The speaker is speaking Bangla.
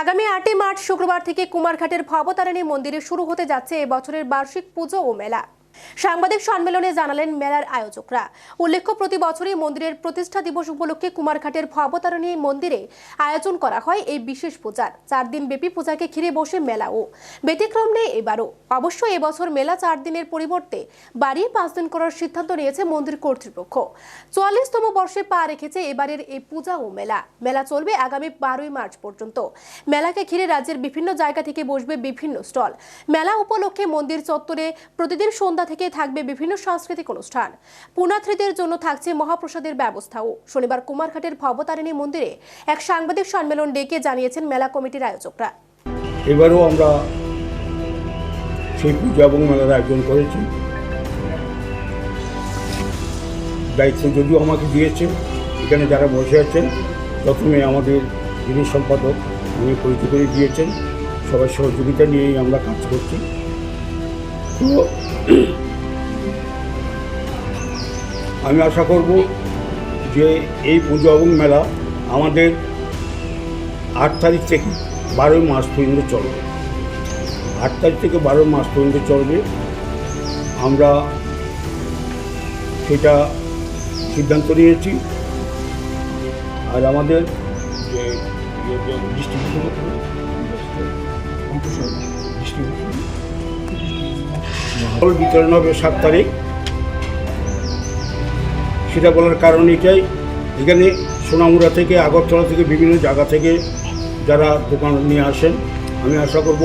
আগামী আটই মার্চ শুক্রবার থেকে কুমারঘাটের ভবতারিণী মন্দিরে শুরু হতে যাচ্ছে এবছরের বার্ষিক পুজো ও মেলা। সাংবাদিক সম্মেলনে জানালেন মেলার আয়োজকরা। উল্লেখ্য, প্রতি বছরই মন্দিরের প্রতিষ্ঠা দিবস উপলক্ষে কুমারঘাটের ভবতারণী মন্দিরে আয়োজন করা হয় এই বিশেষ পূজার। চার দিন ব্যাপী পূজাকে ঘিরে বসে মেলাও ব্যতিক্রম নেই এবারও। অবশ্য এবছর মেলা চার দিনের পরিবর্তে বাড়িয়ে পাঁচ দিন করার সিদ্ধান্ত নিয়েছে মন্দির কর্তৃপক্ষ। চুয়াল্লিশতম বর্ষে পা রেখেছে এবারের এই পূজা ও মেলা। মেলা চলবে আগামী বারোই মার্চ পর্যন্ত। মেলাকে ঘিরে রাজ্যের বিভিন্ন জায়গা থেকে বসবে বিভিন্ন স্টল। মেলা উপলক্ষে মন্দির চত্বরে প্রতিদিন সন্ধ্যা থেকে থাকবে বিভিন্ন সাংস্কৃতিক অনুষ্ঠান। পুণার্থীদের জন্য থাকছে মহাপ্রসাদের ব্যবস্থাও। শনিবার কুমারঘাটের ভবতারিণী মন্দিরে এক সাংবাদিক সম্মেলন ডেকে জানিয়েছেন মেলা কমিটির আয়োজকরা। এবারেও আমরা সেই পূজা এবং মেলার আয়োজন করেছি। দায়িত্ব যদিও আমাকে দিয়েছে, এখানে যারা বসে আছেন, প্রথমে আমাদের যিনি সম্পাদক, উনি পরিচয় করে দিয়েছেন। সবার সহযোগিতা নিয়েই আমরা কাজ করছি। তো আমি আশা করব যে এই পুজো এবং মেলা আমাদের আট তারিখ থেকে বারোই মাস পর্যন্ত চলবে। আট তারিখ থেকে বারোই মাস পর্যন্ত চলবে। আমরা সেটা সিদ্ধান্ত নিয়েছি। আর আমাদের যে ডিস্ট্রিবিউশন ফল বিতরণ হবে সাত তারিখ। সেটা বলার কারণ এটাই। এখানে সোনামুড়া থেকে, আগরতলা থেকে বিভিন্ন জায়গা থেকে যারা দোকান নিয়ে আসেন, আমি আশা করব